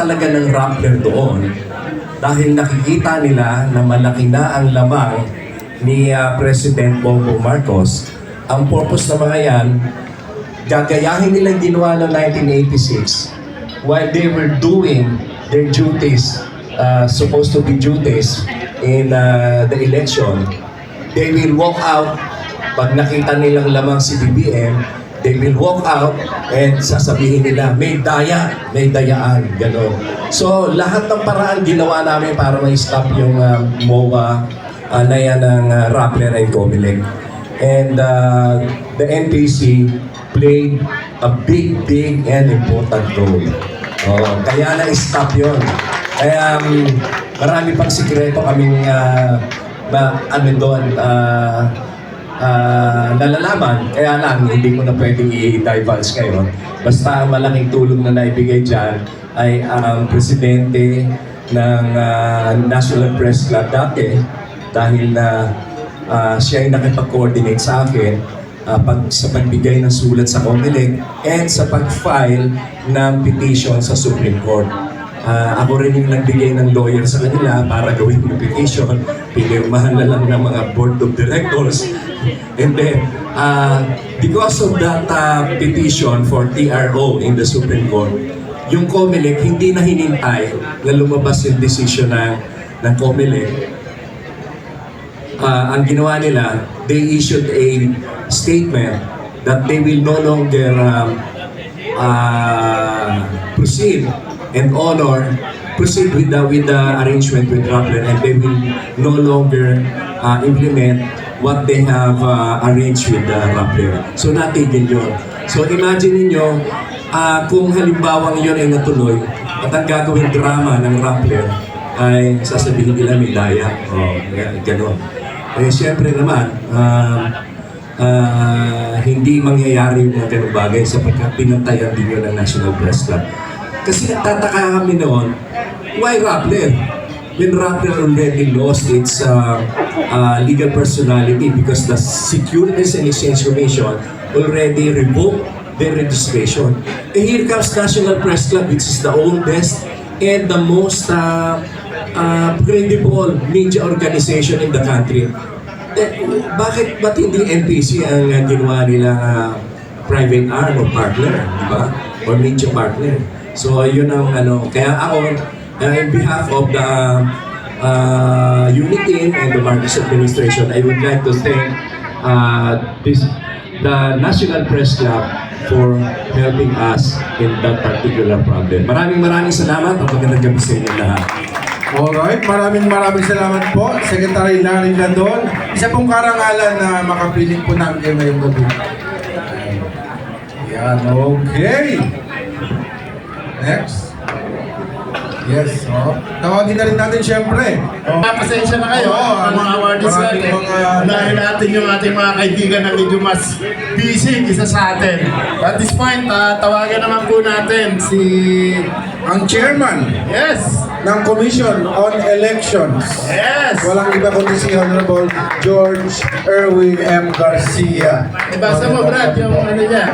talaga ng Rappler doon dahil nakikita nila na malaki na ang lamang ni ah, President Bongbong Marcos. Ang purpose ng mga yan, gagayahin nilang ginawa noong 1986 while they were doing their duties, uh, supposed to be duties in uh, the election, they will walk out pag nakita nilang lamang si BBM, they will walk out and sasabihin nila, may daya, may dayaan, gano'n. So, lahat ng paraan ginawa namin para ma-stop yung uh, MOA uh, na yan ng uh, Rappler and Comelec. And uh, the NPC played a big, big and important role. Oh, kaya na-stop yun. Kaya um, marami pang sikreto kaming uh, na, ano doon, uh, uh, nalalaman. Kaya lang, hindi ko na pwedeng i-divulge ngayon. Basta ang malaking tulong na naibigay dyan ay ang presidente ng uh, National Press Club dati dahil na uh, siya ay nakipag-coordinate sa akin uh, pag, sa pagbigay ng sulat sa Comelec and sa pag-file ng petition sa Supreme Court. Ah, ako rin yung nagbigay ng lawyer sa kanila para gawin yung petition. Pinirmahan na lang ng mga board of directors. And then, ah, because of that ah, petition for TRO in the Supreme Court, yung COMELEC hindi na hinintay na lumabas yung decision ng, ng COMELEC. Uh, ang ginawa nila, they issued a statement that they will no longer um, uh, proceed and honor proceed with the with the arrangement with Rappler and they will no longer uh, implement what they have uh, arranged with the Rappler. So natigil yun. So imagine niyo uh, kung halimbawa yun ay natuloy at ang gagawing drama ng Rappler ay sasabihin nila may daya. Oh, gano'n. Eh, siyempre naman, ah, ah, hindi mangyayari yung mga ganung bagay sapagkat pinantayan din yun ng National Press Club. Kasi nagtataka kami noon, why Rappler? When Rappler already lost its uh, uh, legal personality because the Securities and Exchange Commission already revoked their registration. Eh, here comes National Press Club, which is the oldest and the most uh, uh, credible media organization in the country. Eh, bakit ba't hindi NPC ang uh, ginawa nila uh, private arm o partner, di ba? Or media partner. So, yun ang ano. Kaya ako, uh, in behalf of the uh, unit team and the Marcos administration, I would like to thank uh, this, the National Press Club for helping us in that particular problem. Maraming maraming salamat at magandang gabi sa inyo lahat. Alright, maraming maraming salamat po, Secretary Larry Landon. Isa pong karangalan na makapiling po namin kayo ngayong gabi. Yan, okay. Next. Yes, oh. Tawagin na rin natin siyempre. Oh. Ah, Pasensya na kayo, Oo, ang mga awardees natin. mga- Dahil natin yung ating mga kaibigan na medyo mas busy isa sa atin. At this point, ah, tawagan naman po natin si... Ang chairman Yes! ng Commission on Elections. Yes! Walang iba kundi si Honorable George Erwin M. Garcia. Ibasa mo, Brad, yung ano niya.